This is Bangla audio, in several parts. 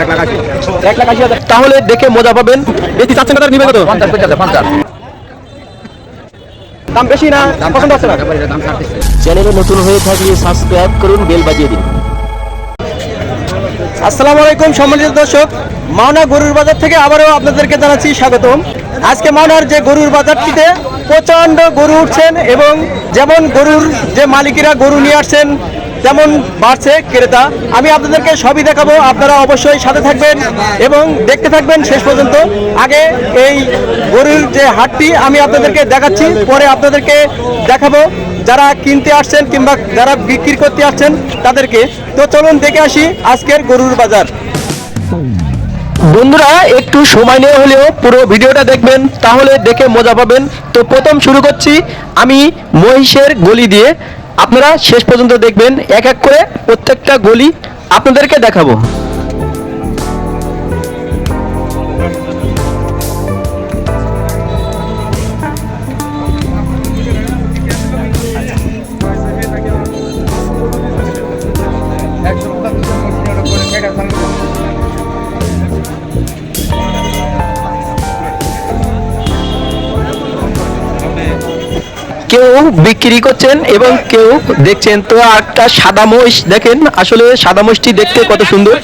এক লাখ আশি হাজার। তাহলে দেখে মজা পাবেন। বেশি চাচ্ছেন কথা নিবে কত পঞ্চাশ পঞ্চাশ পঞ্চাশ দাম বেশি না? পছন্দ হচ্ছে না? চ্যানেলে নতুন হয়ে থাকলে সাবস্ক্রাইব করুন বেল বাজিয়ে দিন। আসসালামু আলাইকুম সম্মানিত দর্শক। মাওনা গরুর বাজার থেকে আবারও আপনাদেরকে জানাচ্ছি স্বাগতম। আজকে মাওনার যে গরুর বাজারটিতে প্রচণ্ড গরু উঠছেন এবং যেমন গরুর যে মালিকেরা গরু নিয়ে আসছেন তেমন বাড়ছে ক্রেতা, আমি আপনাদেরকে সবই দেখাবো, আপনারা অবশ্যই সাথে থাকবেন এবং দেখতে থাকবেন শেষ পর্যন্ত। আগে এই গরুর যে হাটটি আমি আপনাদেরকে দেখাচ্ছি, পরে আপনাদেরকে দেখাবো। যারা কিনতে আসছেন কিংবা যারা বিক্রি করতে আসছেন তাদেরকে। তো চলুন দেখে আসি আজকের গরুর বাজার। বন্ধুরা, একটু সময় নিয়ে হলেও পুরো ভিডিওটা দেখবেন, তাহলে দেখে মজা পাবেন। তো প্রথম শুরু করছি আমি মহিষের গলি দিয়ে। আপনারা শেষ পর্যন্ত দেখবেন এক এক করে প্রত্যেকটা গলি আপনাদেরকে দেখাবো। কেউ বিক্রি করছেন এবং কেউ দেখছেন। তো একটা সাদা মহিষ দেখেন, আসলে সাদা মহিষটি দেখতে কত সুন্দর।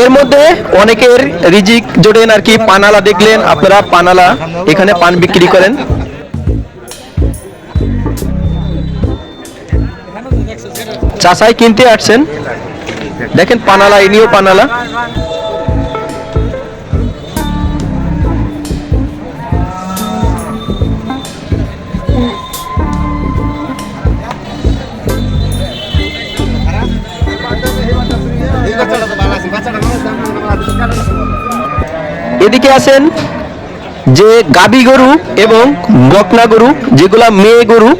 এর মধ্যে অনেকের রিজিক জোটেন আর কি, পানালা দেখলেন, আপনারা পানালা এখানে পান বিক্রি করেন। চাষাই কিনতে আসছেন। দেখেন পানালা, ইনিও পানালা। এদিকে আছেন যে গাবি গরু এবং বকনা গরু, যেগুলা মেয়ে গরু,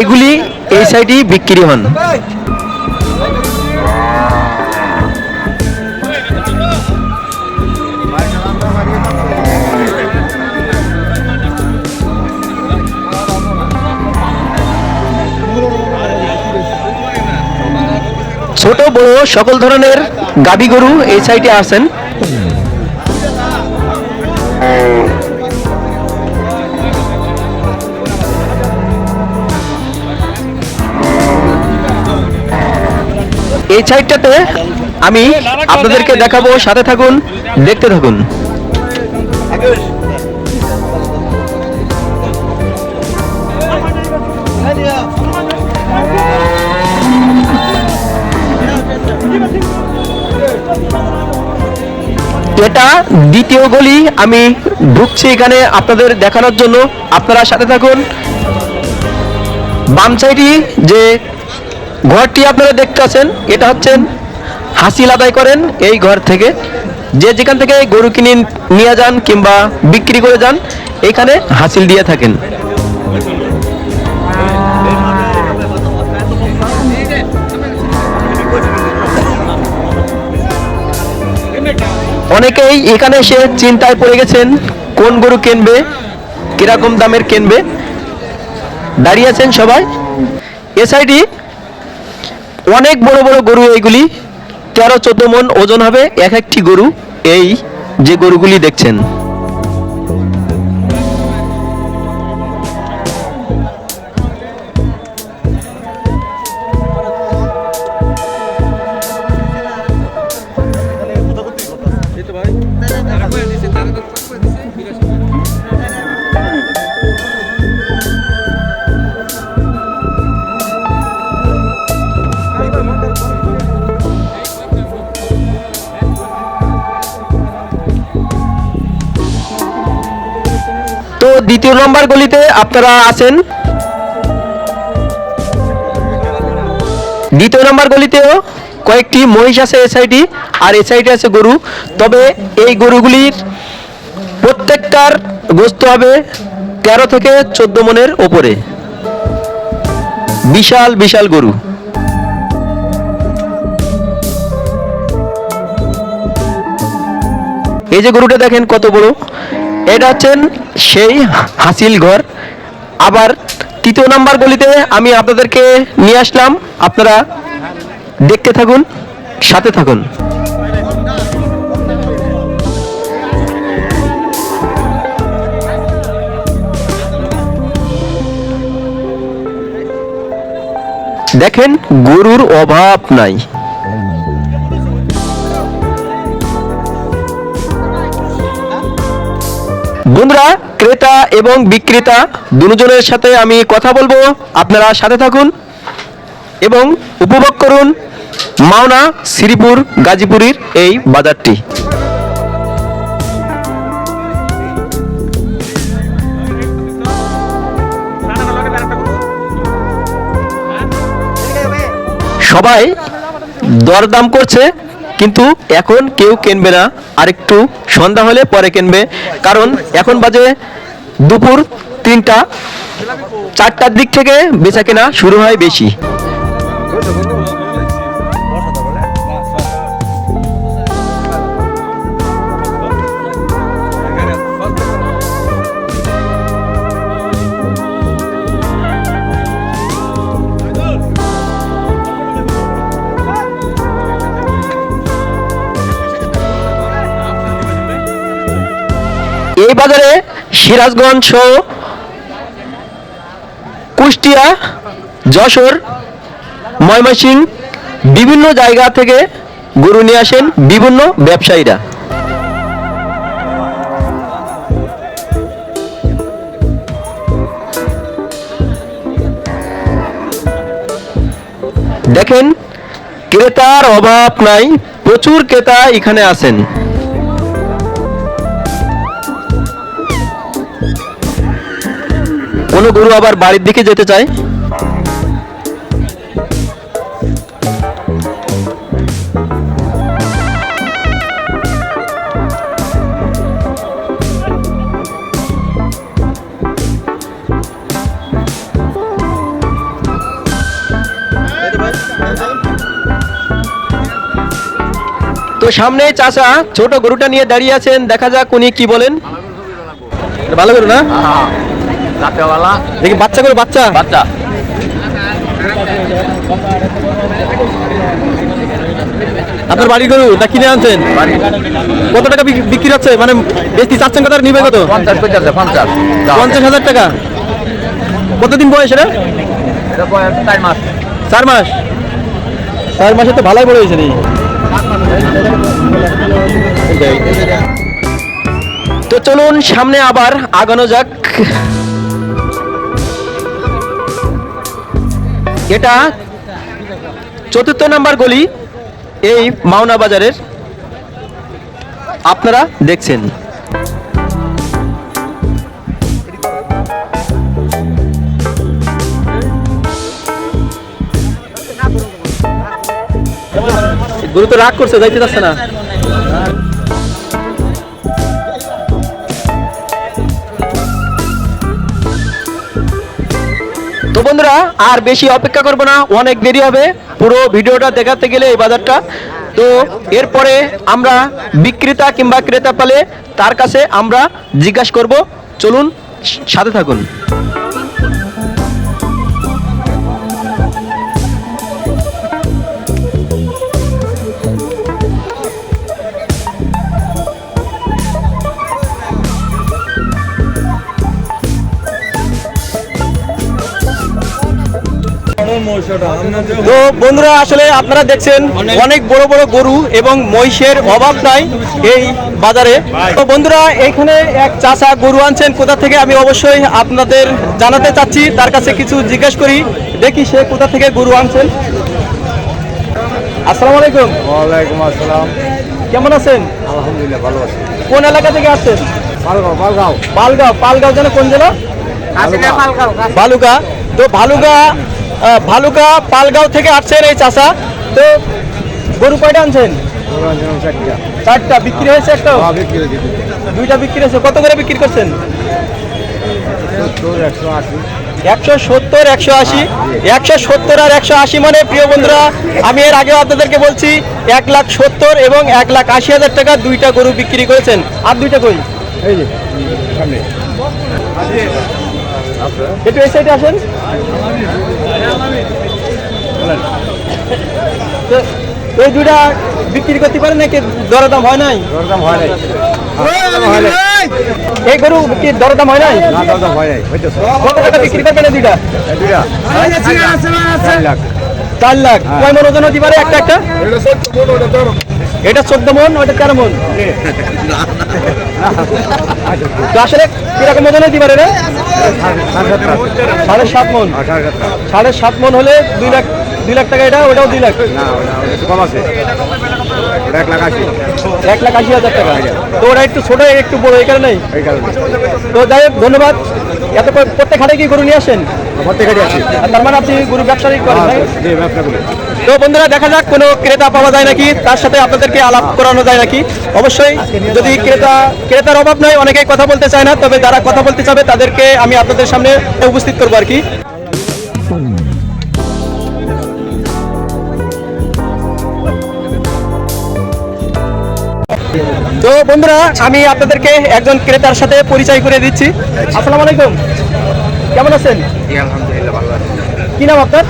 এগুলি এই সাইডেই বিক্রি হন। ছোট, বড় সকল ধরনের গাবি গরু এই সাইডে আসেন। এই সাইডটাতে আমি আপনাদেরকে দেখাবো সাথে থাকুন দেখতে থাকুন। এটা দ্বিতীয় গলি, আমি ঢুকছি এখানে আপনাদের দেখানোর জন্য। আপনারা সাথে থাকুন। বাম সাইডে যে ঘরটি আপনারা দেখতে আছেন, এটা হচ্ছেন হাসিল আদায় করেন এই ঘর থেকে। যে যেখান থেকে গরু কিনে নিয়ে যান কিংবা বিক্রি করে যান, এখানে হাসিল দিয়ে থাকেন। অনেকেই এখানে এসে চিন্তায় পড়ে গেছেন, কোন গরু কিনবে, কীরকম দামের কিনবে। দাঁড়িয়ে আছেন সবাই। এসআইডি, অনেক বড় বড় গরু এইগুলি। তেরো, চোদ্দ মন ওজন হবে, এক একটি গরু। এই যে গরুগুলি দেখছেন। দ্বিতীয় নম্বর গলিতে আপনারা আছেন। দ্বিতীয় নম্বর গলিতেও কয়েকটি মহিষ আছে এ আর এ আছে গরু। তবে এই গরুগুলির প্রত্যেকটার গোস্ত হবে তেরো থেকে চোদ্দ মনের ওপরে। বিশাল বিশাল গরু। এই যে গরুটা দেখেন কত বড়। এটা হচ্ছেন সেই হাসিল ঘর। আবার তৃতীয় নাম্বার গলিতে আমি আপনাদেরকে নিয়ে আসলাম। আপনারা দেখতে থাকুন, সাথে থাকুন। দেখেন, গরুর অভাব নাই। বন্ধুরা, ক্রেতা এবং বিক্রেতা দুজনের সাথে আমি কথা বলব। আপনারা সাথে থাকুন এবং উপভোগ করুন মাওনা শ্রীপুর গাজীপুরের এই বাজারটি। সবাই দরদাম করছে। কিন্তু এখন কেউ কিনবে না। আর একটু সন্ধ্যা হলে পরে কিনবে। কারণ এখন বাজে দুপুর তিনটা, চারটার দিক থেকে বেচা কেনা শুরু হয় বেশি। এই বাজারে সিরাজগঞ্জ সহ কুষ্টিয়া, যশোর, ময়মনসিংহ বিভিন্ন জায়গা থেকে গরু নিয়ে আসেন বিভিন্ন ব্যবসায়ীরা। দেখেন, ক্রেতার অভাব নাই, প্রচুর ক্রেতা এখানে আছেন। কোনো গরু আবার বাড়ির দিকে যেতে চায়। তো সামনে চাচা ছোট গরুটা নিয়ে দাঁড়িয়ে আছেন, দেখা যাক উনি কি বলেন। ভালো গরু না? রাত্রেবেলা। দেখি বাচ্চা গরু বাচ্চা। বাচ্চা। আপনার বাড়ির গরু না কিনে আনছেন? কত টাকা বিক- বিক্রি হচ্ছে? মানে বেশি চাচ্ছেন কত নিবে কত? পঞ্চাশ পঞ্চাশ। পঞ্চাশ হাজার টাকা। কতদিন বয়স এটা? এটা চার মাস। চার মাস। চার মাসে তো ভালোই বড় হয়েছে তো চলুন সামনে আবার আগানো যাক। এটা চতুর্থ নাম্বার গলি এই মাওনা বাজারের। আপনারা দেখছেন। গুরু তো রাগ করছে, যাইতে যাচ্ছে না। বন্ধুরা আর বেশি অপেক্ষা করব না, অনেক দেরি হবে। পুরো ভিডিওটা দেখাতে গেলে এই বাজারটা। তো এরপরে আমরা বিক্রেতা কিংবা ক্রেতা পালে তার কাছে আমরা জিজ্ঞাসা করব। চলুন, সাথে থাকুন। তো বন্ধুরা আসলে আপনারা দেখছেন অনেক বড় বড় গরু এবং মহিষের অভাব নাই এই বাজারে। তো বন্ধুরা এখানে এক চাষা গরু আনছেন কোথা থেকে আমি অবশ্যই আপনাদের জানাতে চাচ্ছি তার কাছে কিছু জিজ্ঞেস করি দেখি সে কোথা থেকে গরু আনছেন। আসসালামু আলাইকুম। ওয়ালাইকুম আসসালাম। কেমন আছেন? আলহামদুলিল্লাহ ভালো আছি। কোন এলাকা থেকে আসছেন? পালগাঁও পালগাঁও। পালগাঁও। পালগাঁও যেন কোন জেলা? ভালুকা তো ভালুকা ভালুকা পালগাঁও থেকে আসছেন এই চাষা। তো গরু কয়টা আনছেন? চারটা। বিক্রি হয়েছে একটা? দুইটা বিক্রি হয়েছে। কত করে বিক্রি করছেন? একশো সত্তর একশো আশি? একশো সত্তর আর একশো আশি মানে প্রিয় বন্ধুরা আমি এর আগেও আপনাদেরকে বলছি এক লাখ সত্তর এবং এক লাখ আশি হাজার টাকা দুইটা গরু বিক্রি করেছেন। আর দুইটা কই? এই যে সামনে। একটু এই সাইডে আসেন। তো এই দুইটা বিক্রি করতে পারেন নাকি দরদাম হয় নাই? দরদাম হয় নাই। হয় এই গরু কি দরদাম হয় নাই? না দরদাম হয় নাই কত টাকা বিক্রি করবেন এই দুইটা? লাখ। চার লাখ। কয় মন ওজন হতে পারে একটা একটা? এটা চোদ্দ মন ওটা তেরো মন। তো আসলে কীরকম ওজন হতে পারে রে? সাড়ে সাত মন। সাড়ে সাত মন হলে দুই লাখ দুই লাখ টাকা এটা ওটাও দুই লাখ। না কম আছে। এক লাখ আশি। এক লাখ আশি হাজার টাকা। তো ওটা একটু ছোট একটু বড় এই কারণেই। তো যাই হোক ধন্যবাদ। এত প্রত্যেক হাটে কি গরু নিয়ে আসেন? প্রত্যেক আছে আর তার মানে আপনি গরু ব্যবসায়ী করেন করি। তো বন্ধুরা দেখা যাক কোনো ক্রেতা পাওয়া যায় নাকি তার সাথে আপনাদেরকে আলাপ করানো যায় নাকি। অবশ্যই যদি ক্রেতা ক্রেতার অভাব নয় অনেকেই কথা বলতে চায় না তবে যারা কথা বলতে চাবে তাদেরকে আমি আপনাদের সামনে উপস্থিত করব আর কি। তো বন্ধুরা আমি আপনাদেরকে একজন ক্রেতার সাথে পরিচয় করে দিচ্ছি। আসসালামু আলাইকুম। কেমন আছেন? আলহামদুলিল্লাহ ভালো আছে। কি নাম আপনার?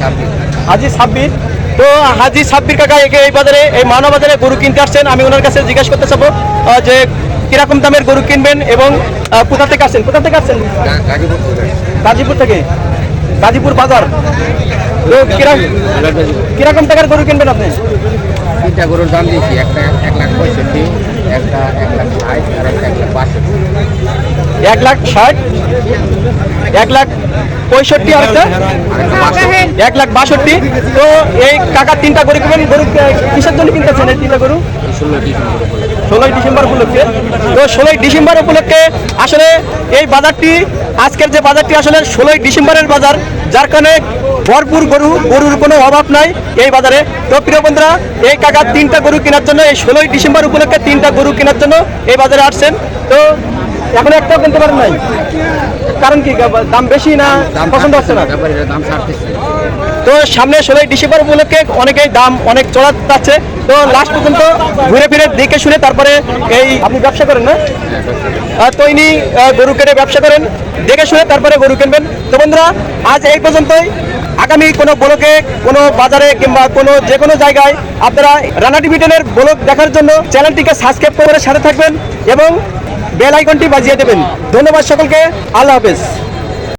সাব্বির। হাজি সাব্বির। তো হাজি সাব্বির কাকা একে এই বাজারে এই মানব বাজারে গরু কিনতে আসছেন। আমি ওনার কাছে জিজ্ঞাসা করতে চাবো যে কীরকম দামের গরু কিনবেন এবং কোথা থেকে আসছেন? কোথা থেকে আসছেন? গাজীপুর থেকে। গাজীপুর বাজার। তো কীরকম টাকার গরু কিনবেন আপনি? তিনটা গরুর দাম দিয়েছি একটা এক লাখ পঁয়ষট্টি একটা এক লাখ ষাট আর একটা এক লাখ বাষট্টি। এক লাখ ষাট? এক লাখ পঁয়ষট্টি আর একটা? এক লাখ বাষট্টি? তো এই কাকা তিনটা গরু কিনবেন গরু কিসের জন্য কিনতেছেন এই তিনটা গরু? ষোলোটি ষোলোই ডিসেম্বর উপলক্ষে। তো ষোলোই ডিসেম্বর উপলক্ষে আসলে এই বাজারটি আজকের যে বাজারটি আসলে ষোলোই ডিসেম্বরের বাজার যার কারণে ভরপুর গরু গরুর কোনো অভাব নাই এই বাজারে। তো প্রিয় বন্ধুরা এই কাকা তিনটা গরু কেনার জন্য এই ষোলোই ডিসেম্বর উপলক্ষে তিনটা গরু কেনার জন্য এই বাজারে আসছেন। তো এখন একটাও কিনতে পারেন নাই? কারণ কি দাম বেশি না? পছন্দ হচ্ছে না? দাম ছাড়তেছে। তো সামনে ষোলোই ডিসেম্বর উপলক্ষে অনেকেই দাম অনেক চড়া যাচ্ছে। তো লাস্ট পর্যন্ত ঘুরে ফিরে দেখে শুনে তারপরে এই আপনি ব্যবসা করেন না? তো ইনি গরু কেটে ব্যবসা করেন, দেখে শুনে তারপরে গরু কিনবেন। তো বন্ধুরা, আজ এই পর্যন্তই। আগামী কোনো ব্লকে, কোনো বাজারে কিংবা কোনো যে কোনো জায়গায় আপনারা রানা টিভি টেনের ব্লগ দেখার জন্য চ্যানেলটিকে সাবস্ক্রাইব করে সাথে থাকবেন এবং বেল আইকনটি বাজিয়ে দেবেন। ধন্যবাদ সকলকে। আল্লাহ হাফেজ।